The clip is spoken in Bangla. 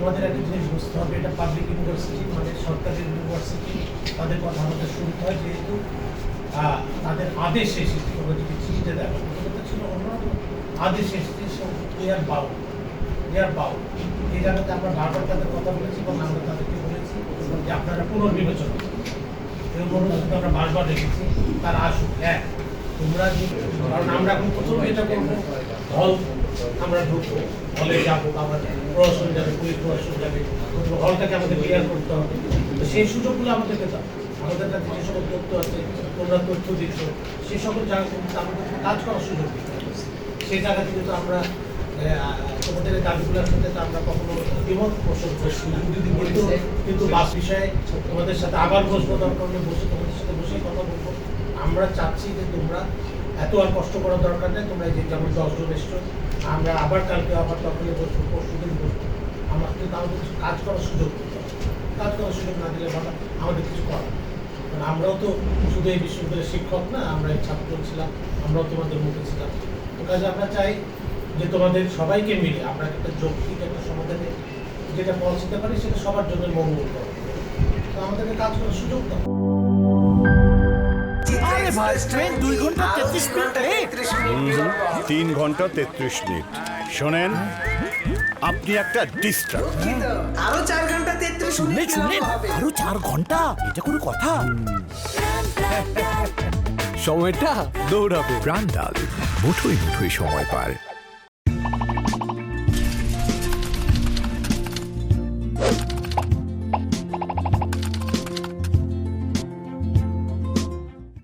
তোমাদের একটা জিনিস বুঝতে হবে, এটা পাবলিক ইউনিভার্সিটি মানে সরকারি ইউনিভার্সিটি তাদের কথা আমাদের শুনতে হয় যেহেতু তাদের আদেশ এসেছে। যদি চিঠিতে দেখো, প্রথমত ছিল অন্যরকম। আদেশ এসেছে ক্লিয়ার বাউ ক্লিয়ার বাউ এই জায়গাতে আমরা বারবার তাদের কথা বলেছি এবং আমরা তাদেরকে বলেছি যে আপনারা পুনর্বিবেচনা। এই অনুরোধ আমরা বারবার রেখেছি, তার আসুক। এক তোমরা কারণ আমরা এখন প্রথম এটা করব। হল, আমরা ঢুকবো। হলে যাব, আমরা প্রশাসন যাবে পুলিশ প্রশাসন যাবে হলটাকে আমাদের ক্লিয়ার করতে হবে। তো সেই সুযোগগুলো আমাদেরকে দাও। আমাদের কাছে যে সকল তথ্য আছে, তোমরা তথ্য দিচ্ছ সেই সকল জায়গা আমাদের কাজ করার সুযোগ দিতে সেই জায়গা থেকে তো আমরা তোমাদের দাবিগুলোর সাথে তো আমরা কখনো দ্বিমত পোষণ করছি না। কিন্তু কিন্তু বাস বিষয়ে তোমাদের সাথে আবার বসবো, দরকার বসে তোমাদের সাথে বসে কথা বলব। আমরা চাচ্ছি যে তোমরা এত আর কষ্ট করার দরকার নেই, তোমরা যে যেমন দশজন এসছো, আমরা আবার কালকে আবার তখনই বসবো, পরশু দিন বসবো। কিন্তু আমাদের কিছু কাজ করার সুযোগ কাজ করার সুযোগ না দিলে বাবা, আমাদের কিছু করার কারণ আমরাও তো শুধু এই বিশ্ববিদ্যালয়ের শিক্ষক না আমরা এই ছাত্র ছিলাম, আমরাও তোমাদের মুখে ছিলাম। তো কাজে আমরা চাই যে তোমাদের সবাইকে মিলে, আমরা একটা যৌক্তিক একটা সমাধানে যেটা পৌঁছতে পারি, সেটা সবার জন্য মঙ্গল করে। তো আমাদেরকে কাজ করার সুযোগ দাও। ট্রেন দুই ঘণ্টা তেত্রিশ মিনিট। লেট তিন ঘণ্টা তেত্রিশ মিনিট। শোনেন আপনি একটা ডিস্টার্ব আরও চার ঘণ্টা তেত্রিশ শুনলেন মিনিট শুনলেন আরও চার ঘণ্টা? এটা কোনো কথা? সময়টা দৌড়াবে। প্রাণ ডাল মুঠোই মুঠোই সময় পার।